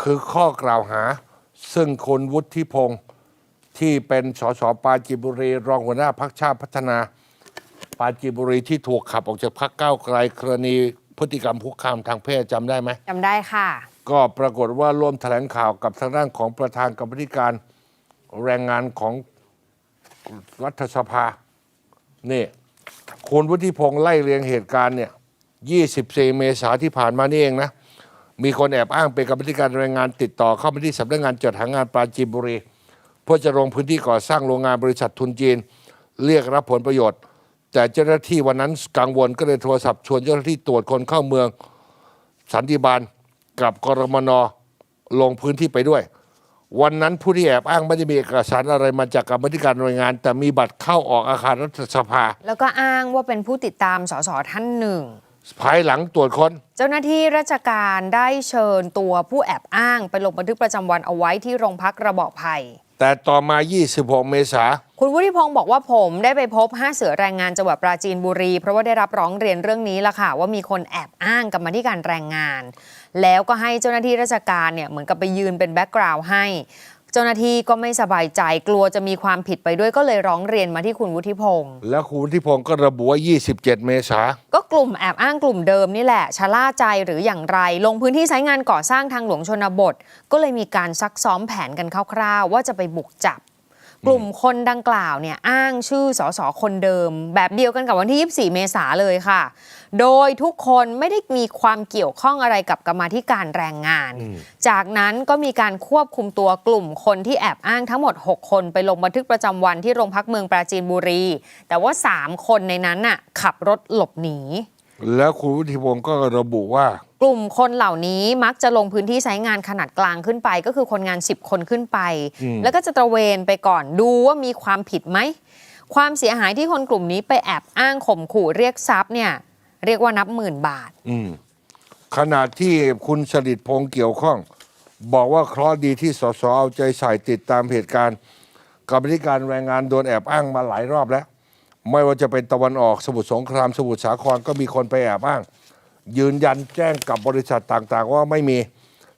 คือข้อกล่าวหา ซึ่งคุณวุฒิพงศ์ที่เป็นสสปราจีนบุรี รองหัวหน้าพักชาติพัฒนาปราจีนบุรีที่ถูกขับออกจากพักก้าวไกลกรณีพฤติกรรมคุกคามทางเพศจำได้ไหม จำได้ค่ะ ก็ปรากฏว่าร่วมแถลงข่าวกับทางด้านของประธานกรรมธิการแรงงานของรัฐสภา นี่คุณวุฒิพงศ์ไล่เรียงเหตุการณ์เนี่ย 24 เมษาที่ผ่านมานี่เองนะ มีคนแอบอ้างเป็นกรรมธิการแรงงานติดต่อเข้าไปที่สำนักงานจัดหางานปราจีนบุรีเพื่อจะลงพื้นที่ก่อสร้างโรงงานบริษัททุนจีน เรียกรับผลประโยชน์ แต่เจ้าหน้าที่วันนั้นกังวลก็เลยโทรศัพท์ชวนเจ้าหน้าที่ตรวจคนเข้าเมืองสันติบาลกับกรมนลงพื้นที่ไปด้วย วันนั้นผู้ที่แอบอ้างไม่ได้มีเอกสารอะไรมาจากกรรมธิการหน่วยงาน แต่มีบัตรเข้าออกอาคารรัฐสภา แล้วก็อ้างว่าเป็นผู้ติดตามสสท่านหนึ่ง ภายหลังตรวจค้น เจ้าหน้าที่ราชการได้เชิญตัวผู้แอบอ้างไปลงบันทึกประจำวันเอาไว้ที่โรงพักระเบาะไผ่แต่ต่อมา 26 เมษาคุณวุฒิพงศ์บอกว่าผมได้ไปพบห้าเสือแรงงานจังหวัดปราจีนบุรี เพราะว่าได้รับร้องเรียนเรื่องนี้ละค่ะ ว่ามีคนแอบอ้างกรรมาธิการแรงงาน แล้วก็ให้เจ้าหน้าที่ราชการเนี่ยเหมือนกับไปยืนเป็นแบ็กกราวด์ให้ เจ้าหน้าที่ก็ไม่สบายใจกลัวจะมีความผิดไปด้วยก็เลยร้องเรียนมาที่คุณวุฒิพงศ์แล้วคุณวุฒิพงศ์ก็ระบุว่า 27 เมษาก็กลุ่มแอบอ้างกลุ่มเดิมนี่แหละชะล่าใจหรืออย่างไร ลงพื้นที่ใช้งานก่อสร้างทางหลวงชนบท ก็เลยมีการซักซ้อมแผนกันคร่าวๆว่าจะไปบุกจับ กลุ่มคนดังกล่าวเนี่ยอ้างชื่อสสคนเดิม แบบเดียวกันกับวันที่ 24 เมษาเลยค่ะ โดยทุกคนไม่ได้มีความเกี่ยวข้องอะไรกับกรรมาธิการแรงงาน จากนั้นก็มีการควบคุมตัวกลุ่มคนที่แอบอ้างทั้งหมด 6 คนไปลงบันทึกประจำวันที่โรงพักเมืองปราจีนบุรี แต่ว่า 3 คนในนั้นน่ะขับรถหลบหนี แล้วคุณวุฒิพงศ์ก็ระบุว่า กลุ่มคนเหล่านี้มักจะลงพื้นที่ใช้งานขนาดกลางขึ้นไป ก็คือคนงาน 10 คนขึ้นไปอืมแล้วก็จะตระเวนไปก่อนดูว่ามีความผิดไหม ความเสียหายที่คนกลุ่มนี้ไปแอบอ้างข่มขู่เรียกทรัพย์เนี่ย เรียกว่านับหมื่นบาทอืมขณะที่คุณสลิดพงศ์เกี่ยวข้อง บอกว่าเคราะห์ดีที่สสเอาใจใส่ติดตามเหตุการณ์กรรมธิการแรงงานโดนแอบอ้างมาหลายรอบแล้ว ไม่ว่าจะเป็นตะวันออกสมุทรสงครามสมุทรสาครก็มีคนไปแอบอ้าง ยืนยันแจ้งกับบริษัทต่างๆ ว่าไม่มี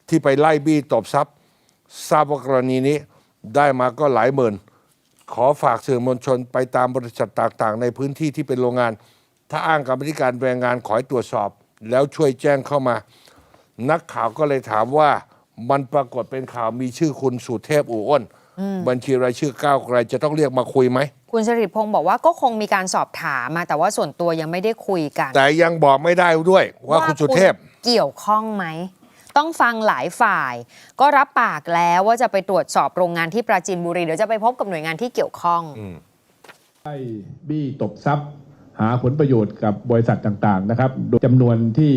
ที่ไปไล่บี้ตบทรัพย์ ทราบว่ากรณีนี้ได้มาก็หลายหมื่น ขอฝากสื่อมวลชนไปตามบริษัทต่างๆ ในพื้นที่ที่เป็นโรงงาน ถ้าอ้างกรรมธิการแรงงานขอให้ตรวจสอบ แล้วช่วยแจ้งเข้ามา นักข่าวก็เลยถามว่ามันปรากฏเป็นข่าวมีชื่อคุณสุเทพอู่อ้น บัญชีรายชื่อก้าวไกลจะต้องเรียกมาคุยไหม คุณสริพงศ์บอกว่าก็คงมีการสอบถามมาแต่ว่าส่วนตัวยังไม่ได้คุยกัน แต่ยังบอกไม่ได้ด้วยว่าคุณสุเทพเกี่ยวข้องไหม ต้องฟังหลายฝ่าย ก็รับปากแล้วว่าจะไปตรวจสอบโรงงานที่ปราจีนบุรีเดี๋ยวจะไปพบกับหน่วยงานที่เกี่ยวข้องไล่บี้ตบทรัพย์ หาผลประโยชน์กับบริษัทต่างๆนะครับโดยจำนวนที่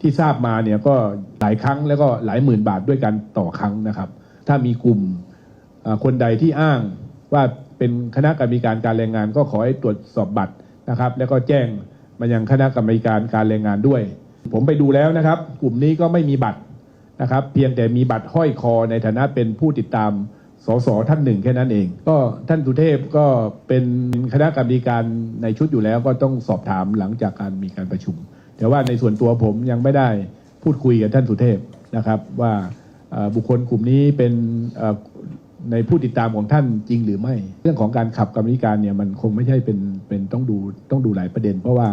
ที่ทราบมาเนี่ยก็หลายครั้งแล้วก็หลายหมื่นบาทด้วยกันต่อครั้งนะครับ ถ้ามีกลุ่มเอ่อคนใดที่อ้างว่า เป็นคณะกรรมการการแรงงานก็ขอให้ตรวจสอบบัตรนะครับ แล้วก็แจ้งมายังคณะกรรมการการแรงงานด้วย ผมไปดูแล้วนะครับ กลุ่มนี้ก็ไม่มีบัตรนะครับ เพียงแต่มีบัตรห้อยคอในฐานะเป็นผู้ติดตามสสท่านหนึ่งแค่นั้นเอง ก็ท่านสุเทพก็เป็นคณะกรรมการในชุดอยู่แล้วก็ต้องสอบถามหลังจากการมีการประชุม แต่ว่าในส่วนตัวผมยังไม่ได้พูดคุยกับท่านสุเทพนะครับว่าบุคคลกลุ่มนี้เป็น ในผู้ติดตามของท่านจริงหรือไม่ เรื่องของการขับกรรมธิการเนี่ยมันคงไม่ใช่เป็นเป็นต้องดูต้องดูหลายประเด็น เพราะว่า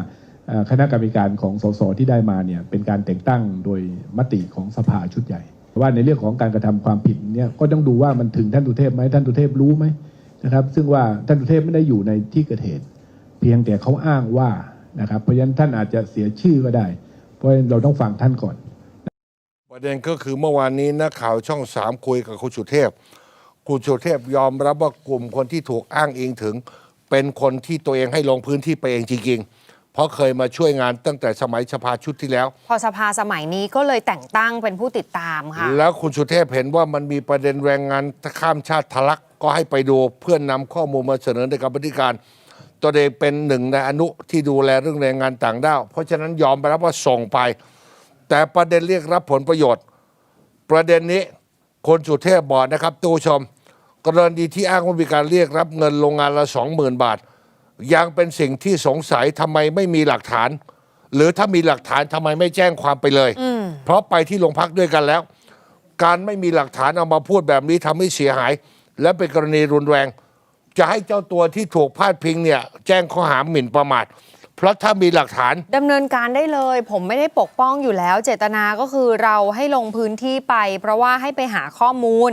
คณะกรรมการของสสที่ได้มาเนี่ยเป็นการแต่งตั้งโดยมติของสภาชุดใหญ่ว่าในเรื่องของการกระทำความผิดเนี่ยก็ต้องดูว่ามันถึงท่านสุเทพไหมท่านสุเทพรู้ไหมนะครับ ซึ่งว่าท่านสุเทพไม่ได้อยู่ในที่เกิดเหตุ เพียงแต่เขาอ้างว่านะครับเพราะฉะนั้นท่านอาจจะเสียชื่อก็ได้ เพราะฉะนั้นเราต้องฟังท่านก่อน ประเด็นก็คือเมื่อวานนี้นักข่าวช่องสามคุยกับคุณสุเทพ คุณสุเทพยอมรับว่ากลุ่มคนที่ถูกอ้างอิงถึง เป็นคนที่ตัวเองให้ลงพื้นที่ไปเองจริงๆ เพราะเคยมาช่วยงานตั้งแต่สมัยสภาชุดที่แล้ว พอสภาสมัยนี้ก็เลยแต่งตั้งเป็นผู้ติดตามค่ะ แล้วคุณสุเทพเห็นว่ามันมีประเด็นแรงงานข้ามชาติทะลักก็ให้ไปดูเพื่อนนำข้อมูลมาเสนอในกรรมธิการ ตัวเองเป็นหนึ่งในอนุที่ดูแลเรื่องแรงงานต่างด้าวเพราะฉะนั้นยอมไปรับว่าส่งไป แต่ประเด็นเรียกรับผลประโยชน์ ประเด็นนี้ คนสุเทพบอกนะครับตูชม กรณีที่อ้างว่ามีการเรียกรับเงินโรงงานละสองหมื่นบาท ยังเป็นสิ่งที่สงสัยทำไมไม่มีหลักฐาน หรือถ้ามีหลักฐานทำไมไม่แจ้งความไปเลย เพราะไปที่โรงพักด้วยกันแล้ว การไม่มีหลักฐานเอามาพูดแบบนี้ทำให้เสียหาย และเป็นกรณีรุนแรง จะให้เจ้าตัวที่ถูกพาดพิงเนี่ยแจ้งข้อหาหมิ่นประมาท เพราะถ้ามีหลักฐานดำเนินการได้เลย ผมไม่ได้ปกป้องอยู่แล้ว เจตนาก็คือเราให้ลงพื้นที่ไป เพราะว่าให้ไปหาข้อมูล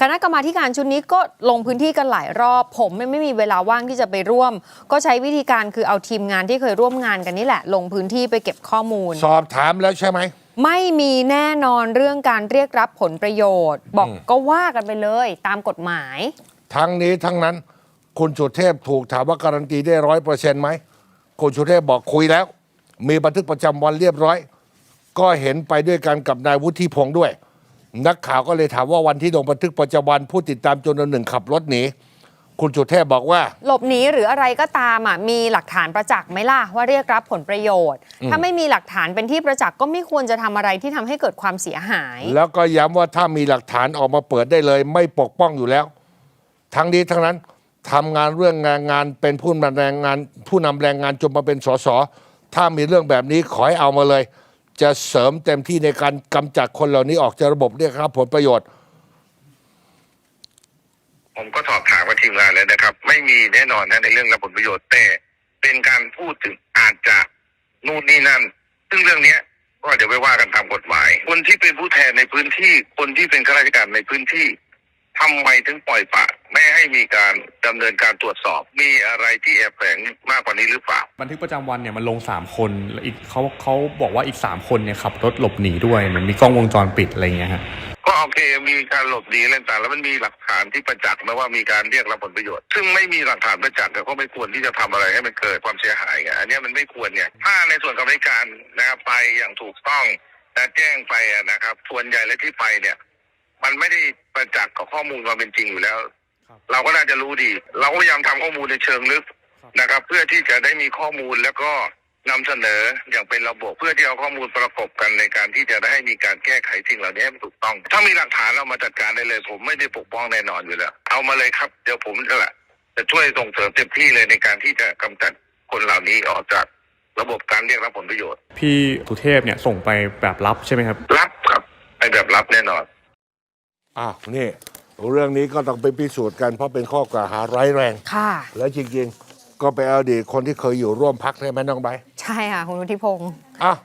คณะกรรมาธิการชุดนี้ก็ลงพื้นที่กันหลายรอบ ผมไม่ไม่มีเวลาว่างที่จะไปร่วม ก็ใช้วิธีการคือเอาทีมงานที่เคยร่วมงานกันนี่แหละ ลงพื้นที่ไปเก็บข้อมูล สอบถามแล้วใช่ไหม ไม่มีแน่นอนเรื่องการเรียกรับผลประโยชน์ บอกก็ว่ากันไปเลย ตามกฎหมาย ทั้งนี้ทั้งนั้น คุณสุเทพถูกถามว่าการันตีได้ร้อยเปอร์เซ็นต์ไหม คุณสุเทพบอกคุยแล้ว มีบันทึกประจำวันเรียบร้อย ก็เห็นไปด้วยกันกับนายวุฒิพงศ์ด้วย นักข่าวก็เลยถามว่าวันที่ลงบันทึกประจำวันผู้ติดตามจำนวนหนึ่งขับรถหนีคุณสุเทพบอกว่า หลบหนีหรืออะไรก็ตามอะมีหลักฐานประจักษ์ไหมล่ะว่าเรียกรับผลประโยชน์ ถ้าไม่มีหลักฐานเป็นที่ประจักษ์ก็ไม่ควรจะทำอะไรที่ทำให้เกิดความเสียหาย แล้วก็ย้ำว่าถ้ามีหลักฐานออกมาเปิดได้เลย ไม่ปกป้องอยู่แล้ว ทั้งนี้ทั้งนั้น ทำงานเรื่องงานงานเป็นผู้นำแรงงาน ผู้นำแรงงานจนมาเป็นสสถ้ามีเรื่องแบบนี้ขอให้เอามาเลย จะเสริมเต็มที่ในการกำจัดคนเหล่านี้ออกจากระบบเรียกรับผลประโยชน์ ผมก็สอบถามกับทีมงานแล้วนะครับ ไม่มีแน่นอนนะในเรื่องรับผลประโยชน์แต่เป็นการพูดถึงอาจจะนู่นนี่นั่น ซึ่งเรื่องเนี้ยก็เดี๋ยวไปว่ากันตามกฎหมาย คนที่เป็นผู้แทนในพื้นที่ คนที่เป็นข้าราชการในพื้นที่ทำไมถึงปล่อยปะ ไม่ให้มีการดำเนินการตรวจสอบ มีอะไรที่แอบแฝงมากกว่านี้หรือเปล่า บันทึกประจำวันเนี่ยมันลง 3 คนแล้วอีกเขาเขาบอกว่าอีก 3 คนเนี่ยขับรถหลบหนีด้วยเหมันมีกล้องวงจรปิดอะไรเงี้ยฮะก็โอเคมีการหลบหนีอะไรต่างๆแล้วมันมีหลักฐานที่ประจักษ์นะว่ามีการเรียกรับผลประโยชน์ ซึ่งไม่มีหลักฐานประจักษ์ก็ไม่ควรที่จะทำอะไรให้มันเกิดความเสียหายไงอันเนี้ยมันไม่ควรเนี่ยถ้าในส่วนกรรมการนะครับไปอย่างถูกต้องและแจ้งไปอะนะครับส่วนใหญ่และที่ไปเนี่ย มันไม่ได้ประจักษ์กับข้อมูลความเป็นจริงอยู่แล้วครับ เราก็น่าจะรู้ดี เราก็พยายามทำข้อมูลในเชิงลึกครับนะครับ เพื่อที่จะได้มีข้อมูลแล้วก็นำเสนออย่างเป็นระบบเพื่อที่เอาข้อมูลประกบกันในการที่จะได้ให้มีการแก้ไขสิ่งเหล่านี้ให้มันถูกต้อง ถ้ามีหลักฐานเรามาจัดการได้เลย ผมไม่ได้ปกป้องแน่นอนอยู่แล้ว เอามาเลยครับ เดี๋ยวผมจะแหละจะช่วยส่งเสริมเต็มที่เลยในการที่จะกำจัดคนเหล่านี้ออกจากระบบการเรียกรับผลประโยชน์ พี่สุเทพเนี่ยส่งไปแบบลับใช่ไหมครับรับครับไปแบบรับแน่นอนอ้าวนี่ เรื่องนี้ก็ต้องไปพิสูจน์กันเพราะเป็นข้อกล่าวหาร้ายแรง ค่ะ และจริงๆ ก็ไปเอาดีตคนที่เคยอยู่ร่วมพักใช่ไหมน้องใบร์ทใช่ค่ะ คุณวุฒิพงศ์อะ